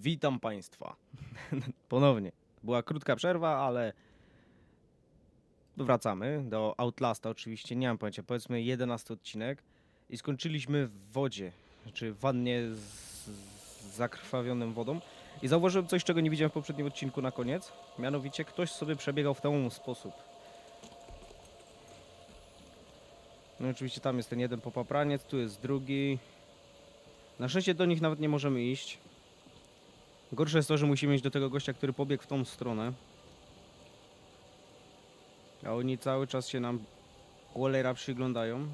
Witam Państwa. Ponownie. Była krótka przerwa, ale wracamy do Outlasta. Oczywiście nie mam pojęcia. Powiedzmy 11 odcinek i skończyliśmy w wodzie, czy w wannie z, zakrwawionym wodą. I zauważyłem coś, czego nie widziałem w poprzednim odcinku na koniec. Mianowicie ktoś sobie przebiegał w ten sposób. No i oczywiście tam jest ten jeden popapraniec, tu jest drugi. Na szczęście do nich nawet nie możemy iść. Gorsze jest to, że musimy iść do tego gościa, który pobiegł w tą stronę. A oni cały czas się nam cholera przyglądają.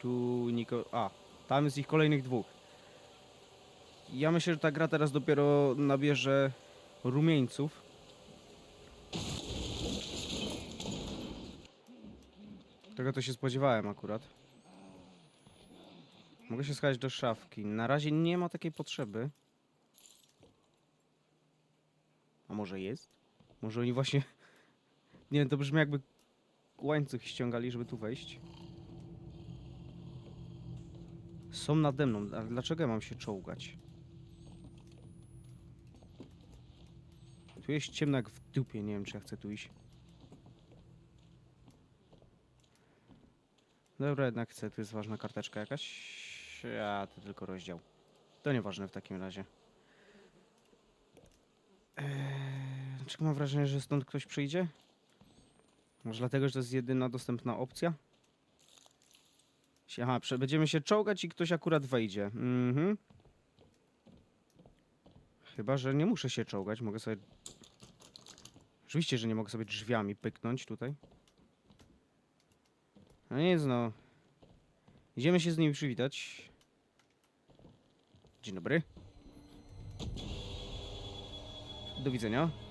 Tu niko... A, tam jest ich kolejnych dwóch. Ja myślę, że ta gra teraz dopiero nabierze rumieńców. Tego to się spodziewałem akurat. Mogę się schować do szafki. Na razie nie ma takiej potrzeby. A może jest? Może oni właśnie... Nie wiem, to brzmi jakby łańcuch ściągali, żeby tu wejść. Są nade mną, ale dlaczego ja mam się czołgać? Tu jest ciemno jak w dupie, nie wiem czy ja chcę tu iść. Dobra, jednak chcę, tu jest ważna karteczka jakaś. A, to tylko rozdział. To nieważne w takim razie. Mam wrażenie, że stąd ktoś przyjdzie? Może dlatego, że to jest jedyna dostępna opcja? Aha, będziemy się czołgać i ktoś akurat wejdzie. Mhm. Chyba, że nie muszę się czołgać, mogę sobie... Oczywiście, że nie mogę sobie drzwiami pyknąć tutaj. No nic no. Idziemy się z nimi przywitać. Dzień dobry. Do widzenia.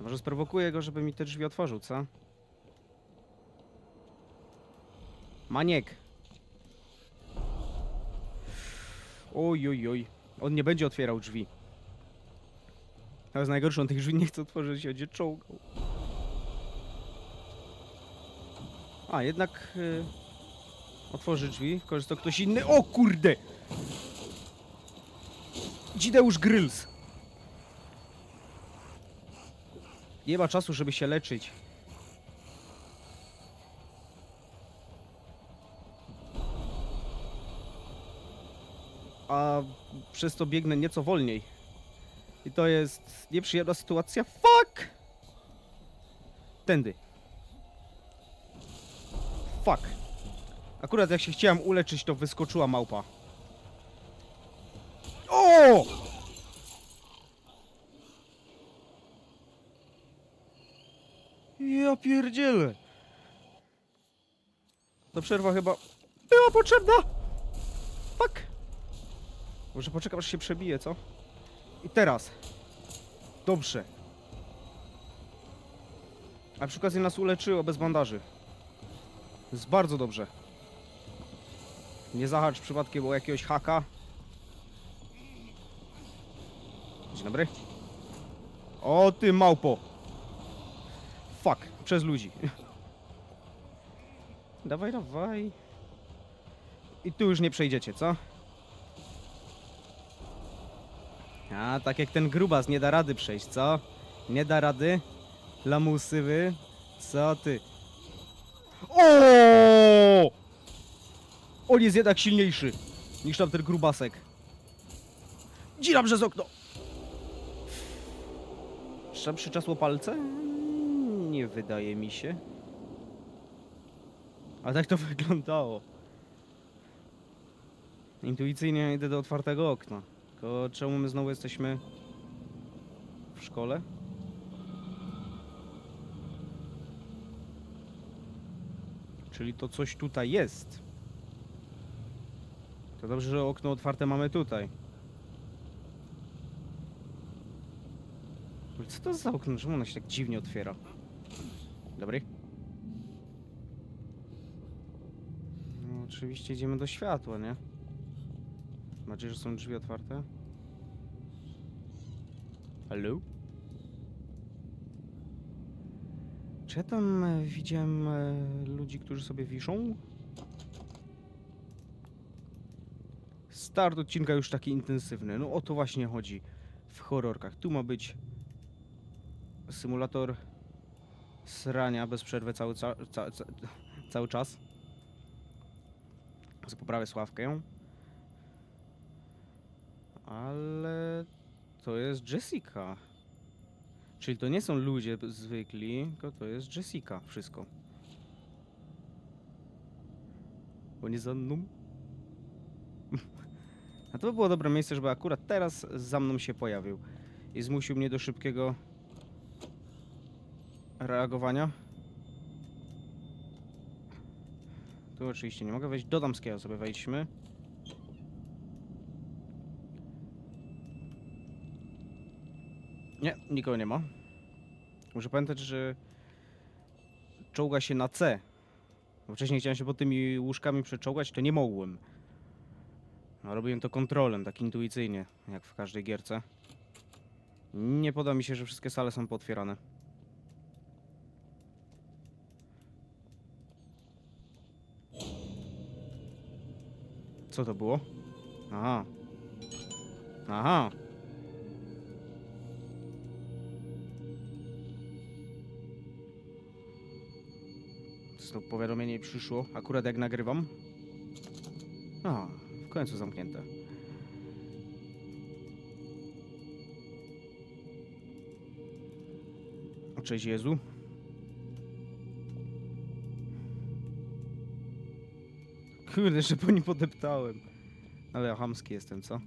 Może sprowokuję go, żeby mi te drzwi otworzył, co? Maniek! Oj, oj, oj. On nie będzie otwierał drzwi. To jest najgorsze, on tych drzwi nie chce otworzyć, się będzie czołgał. A, jednak y, otworzy drzwi, korzysta ktoś inny. O kurde! Dzideusz Grills. Nie ma czasu, żeby się leczyć. A przez to biegnę nieco wolniej. I to jest nieprzyjemna sytuacja. Fuck! Tędy. Fuck. Akurat jak się chciałem uleczyć, to wyskoczyła małpa. O! Ja pierdzielę. Ta przerwa chyba była potrzebna. Fuck. Może poczekam, aż się przebije, co? I teraz. Dobrze. A przy okazji nas uleczyło bez bandaży. Jest bardzo dobrze. Nie zahacz przypadkiem o jakiegoś haka. Dzień dobry. O ty małpo. Fuck, przez ludzi. Dawaj, dawaj. I tu już nie przejdziecie, co? A, tak jak ten grubas nie da rady przejść, co? Nie da rady? Lamusy wy? Co ty? O! On jest jednak silniejszy niż tamten grubasek. Dziram przez okno! Tam przyczasło palce? Wydaje mi się. A tak to wyglądało. Intuicyjnie idę do otwartego okna. Tylko czemu my znowu jesteśmy w szkole? Czyli to coś tutaj jest. To dobrze, że okno otwarte mamy tutaj. Co to za okno? Czemu ono się tak dziwnie otwiera? Dobry. No, oczywiście idziemy do światła, nie? Macie, że są drzwi otwarte? Halo? Czy ja tam e, widziałem e, ludzi, którzy sobie wiszą? Sta start odcinka już taki intensywny. No o to właśnie chodzi w horrorkach. Tu ma być symulator srania bez przerwy cały, ca, ca, ca, cały czas. Poprawię sławkę. Ale to jest Jessica. Czyli to nie są ludzie zwykli, tylko to jest Jessica wszystko. Bo nie za mną. A to by było dobre miejsce, żeby akurat teraz za mną się pojawił. I zmusił mnie do szybkiego reagowania. Tu oczywiście nie mogę wejść. Do damskiego sobie wejdźmy. Nie, nikogo nie ma. Muszę pamiętać, że czołga się na C. Wcześniej chciałem się pod tymi łóżkami przeczołgać, to nie mogłem. No, robiłem to kontrolem, tak intuicyjnie, jak w każdej gierce. Nie poda mi się, że wszystkie sale są potwierane. Co to było? Aha. Aha. To powiadomienie przyszło, akurat jak nagrywam. A, w końcu zamknięte. O, Cześć Jezu. Kurde, jeszcze po nim podeptałem. Ale chamski jestem, co?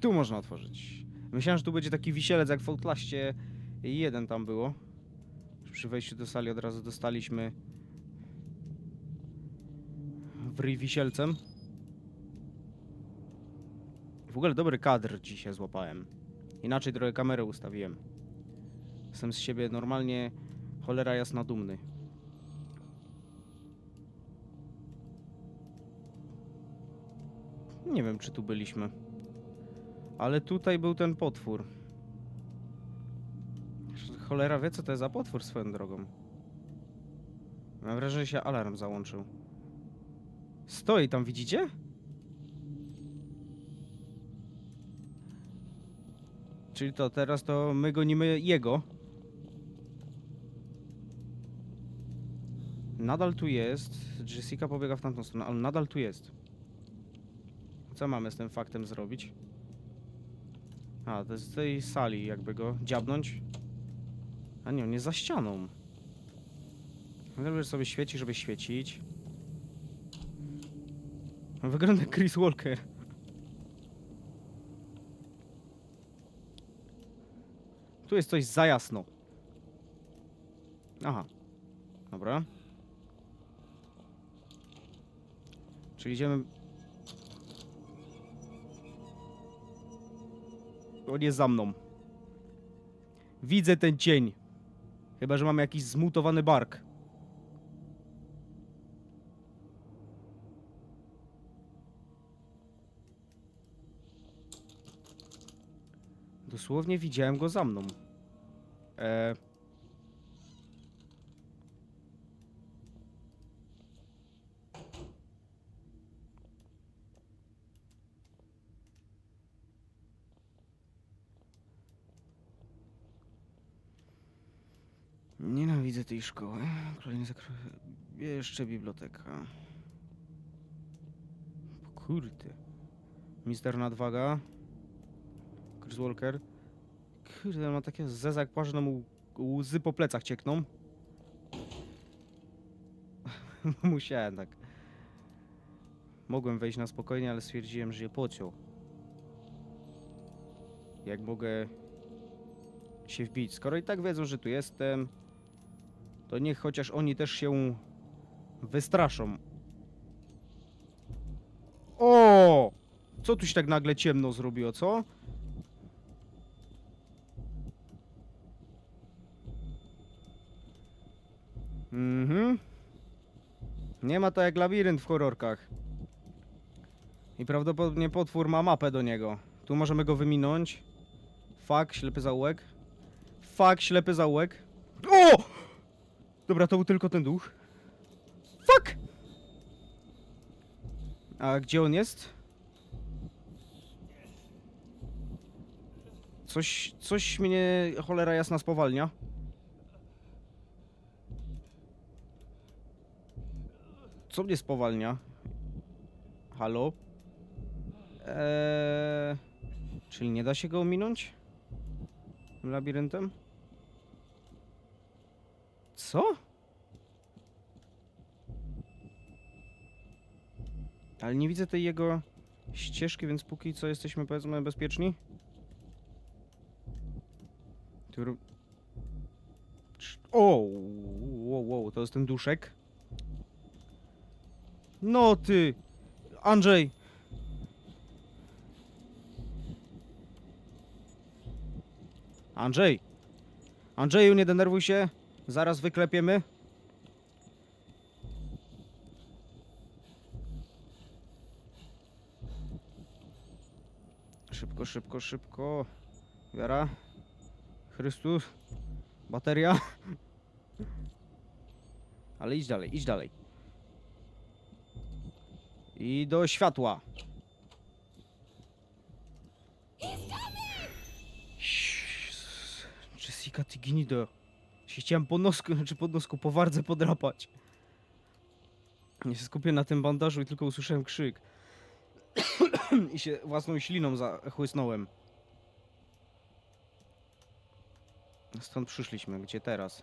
Tu można otworzyć. Myślałem, że tu będzie taki wisielec jak w Outlaście jeden tam było. Przy wejściu do sali od razu dostaliśmy w wisielcem. W ogóle dobry kadr dzisiaj złapałem. Inaczej trochę kamerę ustawiłem. Jestem z siebie normalnie cholera jasna dumny. Nie wiem, czy tu byliśmy. Ale tutaj był ten potwór. Cholera wie, co to jest za potwór swoją drogą. Mam wrażenie, że się alarm załączył. Stoi tam, widzicie? Czyli to teraz to my gonimy jego. Nadal tu jest. Jessica pobiega w tamtą stronę, ale nadal tu jest. Co mamy z tym faktem zrobić? A, to z tej sali, jakby go dziabnąć. A nie, on jest za ścianą. Że sobie świeci, żeby świecić. Wygląda jak Chris Walker. Tu jest coś za jasno. Aha. Dobra. Czyli idziemy... On jest za mną. Widzę ten cień. Chyba, że mamy jakiś zmutowany bark. Dosłownie widziałem go za mną. E... tej szkoły. Kolejny zakr... Jeszcze biblioteka. Kurde. Mister Nadwaga. Chris Walker. Kurde, ma takie zezak no mu łzy po plecach ciekną. Musiałem tak. Mogłem wejść na spokojnie, ale stwierdziłem, że je pociął. Jak mogę się wbić? Skoro i tak wiedzą, że tu jestem, to niech chociaż oni też się wystraszą. O! Co tu się tak nagle ciemno zrobiło, co? Mhm. Nie ma to jak labirynt w horrorkach. I prawdopodobnie potwór ma mapę do niego. Tu możemy go wyminąć. Fuck, ślepy zaułek. Fuck, ślepy zaułek. O! Dobra, to był tylko ten duch. Fuck! A gdzie on jest? Coś, coś mnie cholera jasna spowalnia. Co mnie spowalnia? Halo? Eee, czyli nie da się go ominąć? Tym labiryntem? Co? Ale nie widzę tej jego ścieżki, więc póki co jesteśmy powiedzmy bezpieczni. O, wow, wow, to jest ten duszek. No ty, Andrzej. Andrzej. Andrzeju, nie denerwuj się. Zaraz wyklepiemy. Szybko, szybko, szybko. Wiara. Chrystus. Bateria. Ale idź dalej, idź dalej. I do światła. Jessica, ty. Się chciałem po nosku, znaczy po nosku, po wardze podrapać. Nie się skupię na tym bandażu i tylko usłyszałem krzyk. I się własną śliną zachłysnąłem. Stąd przyszliśmy. Gdzie teraz?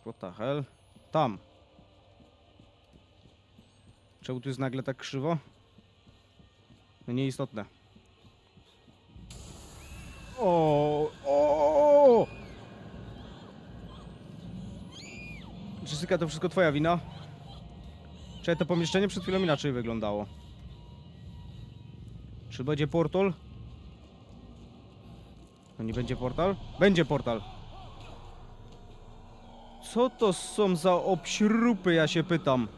What the hell? Tam. Czemu tu jest nagle tak krzywo? No nieistotne. O, o! To wszystko twoja wina? Czy to pomieszczenie przed chwilą inaczej wyglądało? Czy będzie portal? To nie będzie portal? Będzie portal. Co to są za obśrupy, ja się pytam.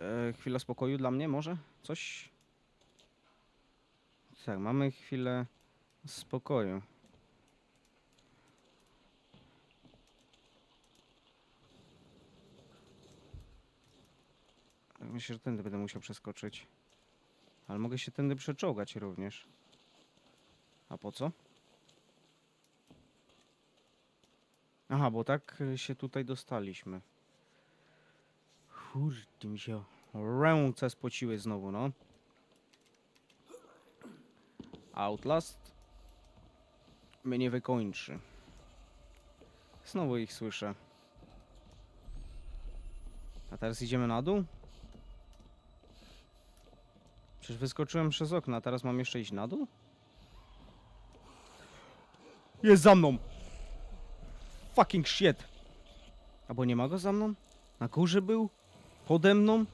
E, chwila spokoju dla mnie, może? Coś? Tak, mamy chwilę spokoju. Myślę, że tędy będę musiał przeskoczyć. Ale mogę się tędy przeczołgać również. A po co? Aha, bo tak się tutaj dostaliśmy. Kurde, mi się ręce spociły znowu, no. Outlast mnie nie wykończy. Znowu ich słyszę. A teraz idziemy na dół? Przecież wyskoczyłem przez okno, a teraz mam jeszcze iść na dół? Jest za mną! Fucking shit! Albo nie ma go za mną? Na górze był? Pode mną?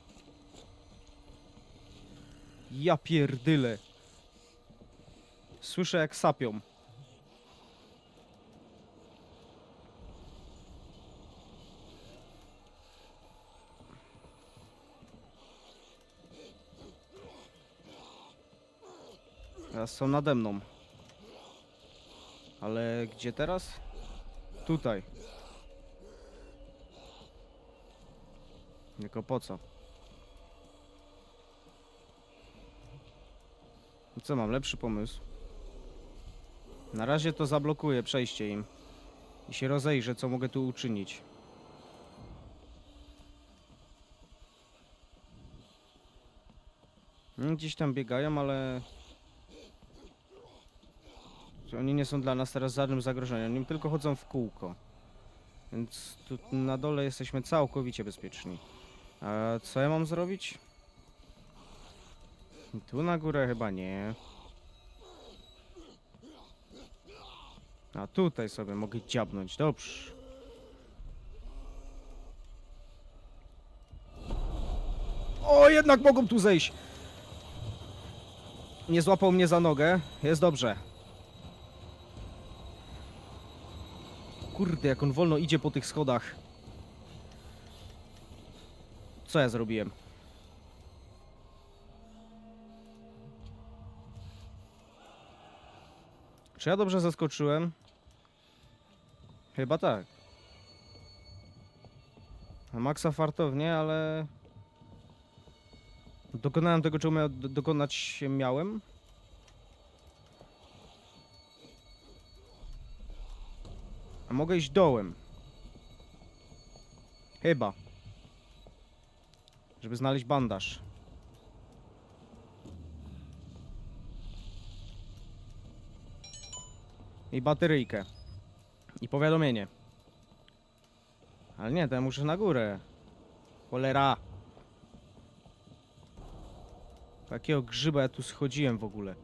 Ja pierdyle. Słyszę jak sapią. Teraz są nade mną. Ale gdzie teraz? Tutaj. Tylko po co? I Co mam? Lepszy pomysł. Na razie to zablokuję przejście im. I się rozejrzę, co mogę tu uczynić. Gdzieś tam biegają, ale... Oni nie są dla nas teraz żadnym zagrożeniem. Oni tylko chodzą w kółko. Więc tu na dole jesteśmy całkowicie bezpieczni. A co ja mam zrobić? Tu na górę chyba nie. A tutaj sobie mogę dziabnąć, dobrze. O, jednak mogą tu zejść. Nie złapał mnie za nogę, jest dobrze. Kurde, jak on wolno idzie po tych schodach. Co ja zrobiłem? Czy ja dobrze zaskoczyłem? Chyba tak. Maxa fartownie, ale... Dokonałem tego, czego miał, do- dokonać miałem. A mogę iść dołem. Chyba. Żeby znaleźć bandaż. I bateryjkę. I powiadomienie. Ale nie, to ja muszę na górę. Cholera. Takiego grzyba ja tu schodziłem w ogóle.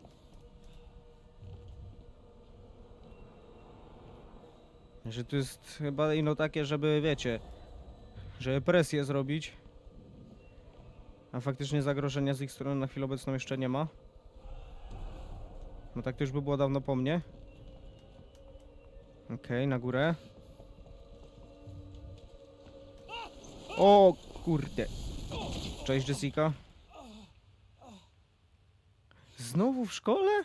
Że to jest chyba ino takie, żeby wiecie, żeby presję zrobić. A faktycznie zagrożenia z ich strony na chwilę obecną jeszcze nie ma. No tak to już by było dawno po mnie. Okej, na górę. O kurde. Cześć Jessica. Znowu w szkole?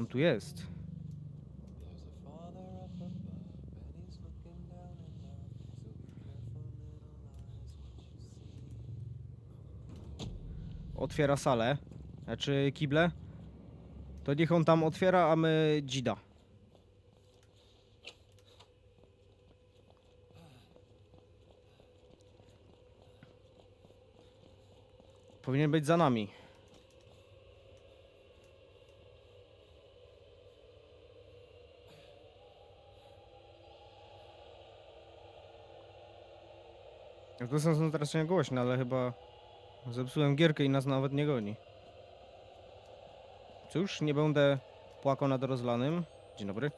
On tu jest. Otwiera salę. Znaczy kible. To niech on tam otwiera, a my dzida. Powinien być za nami. To są teraz nie głośne, ale chyba zepsułem gierkę i nas nawet nie goni. Cóż, nie będę płakał nad rozlanym. Dzień dobry.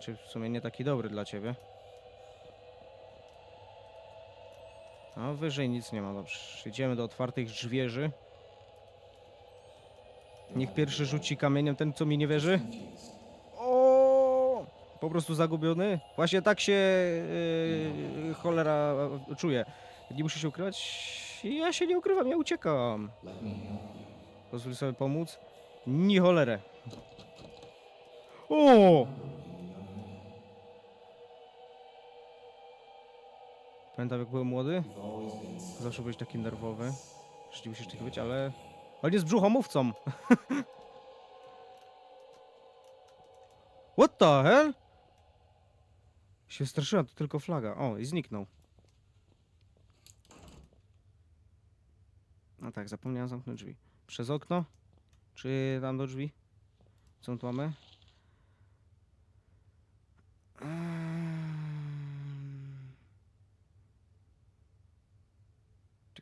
Czy w sumie nie taki dobry dla ciebie? A wyżej nic nie ma, dobrze. Idziemy do otwartych drzwierzy. Niech pierwszy rzuci kamieniem ten, co mi nie wierzy. O! Po prostu zagubiony. Właśnie tak się yy, cholera czuje. Nie muszę się ukrywać. Ja się nie ukrywam, ja uciekam. Pozwól sobie pomóc. Ni cholerę. O! Pamiętam jak byłem młody? Zawsze byłeś taki nerwowy. Nie musisz taki być, ale... On jest brzuchomówcą. What the hell? Się straszyłem, to tylko flaga. O, i zniknął. No tak, zapomniałem zamknąć drzwi. Przez okno? Czy tam do drzwi? Co tu mamy?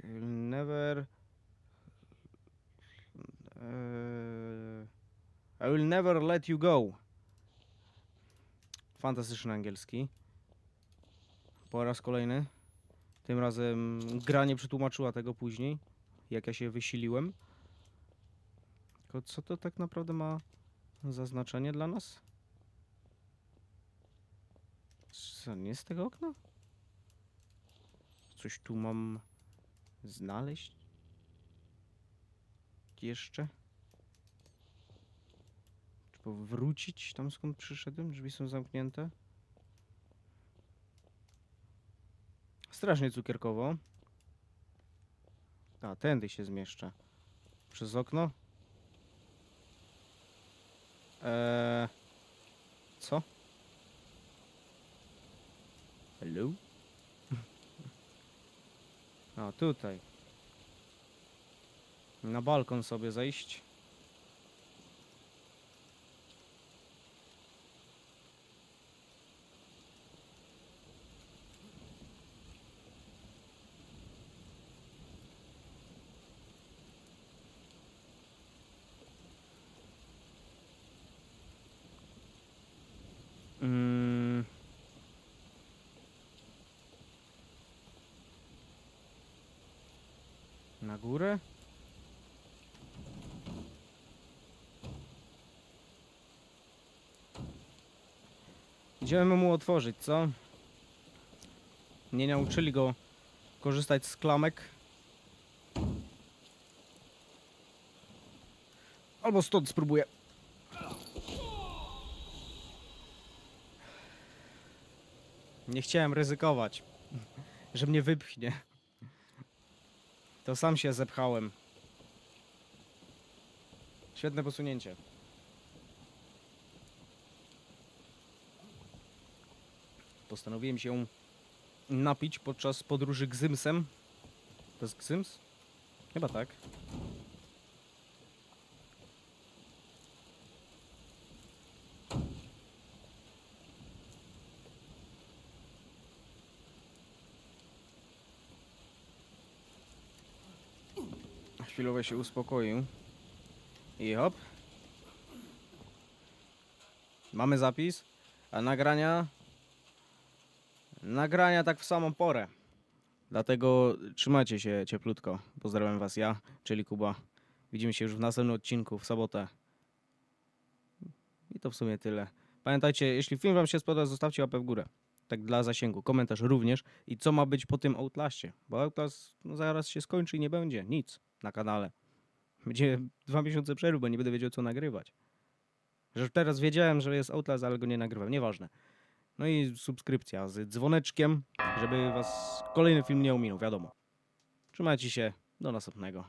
You'll never... Eee, I will never let you go. Fantastyczny angielski. Po raz kolejny. Tym razem gra nie przetłumaczyła tego później, jak ja się wysiliłem. Tylko co to tak naprawdę ma za znaczenie dla nas? Co, nie z tego okna? Coś tu mam znaleźć? Jeszcze? Czy powrócić tam skąd przyszedłem? Drzwi są zamknięte. Strasznie cukierkowo. A, tędy się zmieszczę. Przez okno? Eee, co? Hello? A, tutaj. Na balkon sobie zejść. Na górę? Idziemy mu otworzyć, co? Nie nauczyli go korzystać z klamek. Albo stąd spróbuję. Nie chciałem ryzykować, że mnie wypchnie. To sam się zepchałem. Świetne posunięcie. Postanowiłem się napić podczas podróży Gzymsem. To jest Gzyms? Chyba tak. Chwilowo się uspokoił. I hop. Mamy zapis, a nagrania. Nagrania tak w samą porę. Dlatego trzymajcie się cieplutko. Pozdrawiam Was ja, czyli Kuba. Widzimy się już w następnym odcinku w sobotę. I to w sumie tyle. Pamiętajcie, jeśli film Wam się spodoba, zostawcie łapę w górę. Tak dla zasięgu. Komentarz również. I co ma być po tym Outlaście? Bo Outlast no, zaraz się skończy i nie będzie nic na kanale. Będzie dwa miesiące przerwy, bo nie będę wiedział co nagrywać. Że teraz wiedziałem, że jest Outlast, ale go nie nagrywam. Nieważne. No i subskrypcja z dzwoneczkiem, żeby was kolejny film nie ominął, wiadomo. Trzymajcie się, do następnego.